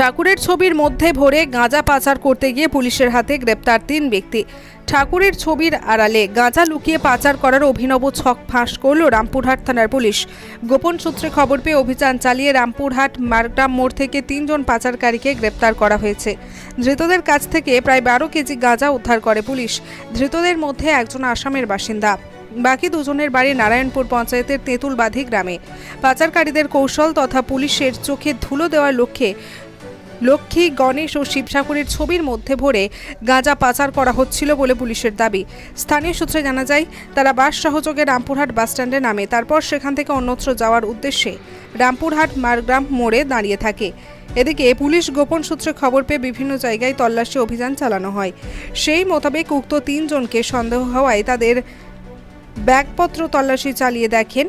ঠাকুরের ছবির মধ্যে ভরে গাঁজা পাচার করতে গিয়ে পুলিশের হাতে গ্রেপ্তার তিন ব্যক্তি। ঠাকুরের ছবির আড়ালে গাঁজা লুকিয়ে পাচার করার অভিনব ছক ফাঁস করল রামপুরহাট থানার পুলিশ। গোপন সূত্রে খবর পেয়ে অভিযান চালিয়ে রামপুরহাট মারগ্রাম মোড় থেকে তিনজন পাচারকারীকে গ্রেপ্তার করা হয়েছে। ধৃতদের কাছ থেকে প্রায় বারো কেজি গাঁজা উদ্ধার করে পুলিশ। ধৃতদের মধ্যে একজন আসামের বাসিন্দা। বাকি দুজনের বাড়ি নারায়ণপুর পঞ্চায়েতের তেঁতুলবাধি গ্রামে। পাচারকারীদের কৌশল তথা পুলিশের চোখে ধুলো দেওয়ার লক্ষ্যে লক্ষ্মী, গণেশ ও শিব ঠাকুরের ছবির মধ্যে ভরে গাঁজা পাচার করা হচ্ছিল বলে পুলিশের দাবি। স্থানীয় সূত্রে জানা যায়, তারা বাস সহযোগে রামপুরহাট বাসস্ট্যান্ডে নামে, তারপর সেখান থেকে অন্যত্র যাওয়ার উদ্দেশ্যে রামপুরহাট মারগ্রাম মোড়ে দাঁড়িয়ে থাকে। এদিকে পুলিশ গোপন সূত্রে খবর পেয়ে বিভিন্ন জায়গায় তল্লাশি অভিযান চালানো হয়। সেই মোতাবেক উক্ত তিনজনকে সন্দেহ হওয়ায় তাদের ব্যাগপত্র তল্লাশি চালিয়ে দেখেন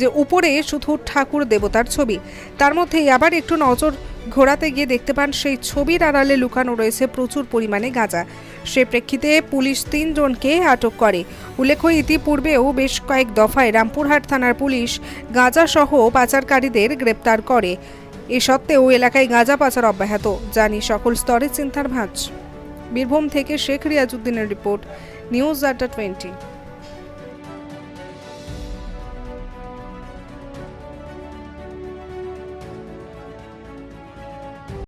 যে উপরে শুধু ঠাকুর দেবতার ছবি। তার মধ্যেই আবার একটু নজর ঘোরাতে গিয়ে দেখতে পান সেই ছবির আড়ালে লুকানো রয়েছে প্রচুর পরিমাণে গাঁজা। সে প্রেক্ষিতে পুলিশ তিনজনকে আটক করে। উল্লেখ্য, ইতিপূর্বেও বেশ কয়েক দফায় রামপুরহাট থানার পুলিশ গাঁজা সহ পাচারকারীদের গ্রেপ্তার করে। এ সত্ত্বেও এলাকায় গাঁজা পাচার অব্যাহত। জানি সকল স্তরে চিন্তার ভাঁজ। বীরভূম থেকে শেখ রিয়াজউদ্দিনের রিপোর্ট, নিউজ আড্ডা টোয়েন্টি।